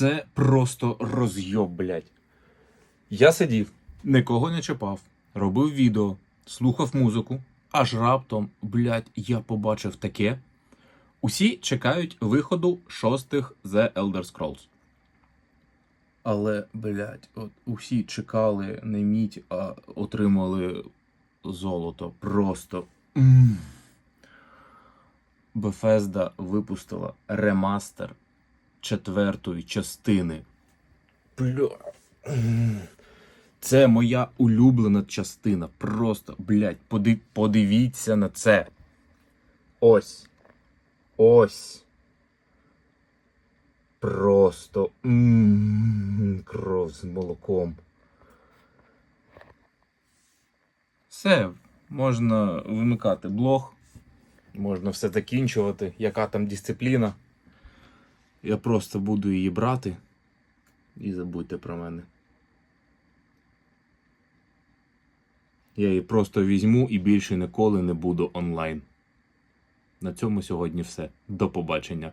Це просто розйоб, блядь. Я сидів, нікого не чіпав, робив відео, слухав музику, аж раптом, блядь, я побачив таке. Усі чекають виходу шостих The Elder Scrolls. Але, блядь, от усі чекали не мідь, а отримали золото. Просто. Bethesda випустила ремастер четвертої частини. Бля. Це моя улюблена частина. Просто, блядь, поди- подивіться на це. Ось. Ось. Просто м, кров з молоком. Все, можна вимикати блог. Можна все закінчувати. Яка там дисципліна? Я просто буду її брати. І забудьте про мене. Я її просто візьму і більше ніколи не буду онлайн. На цьому сьогодні все. До побачення.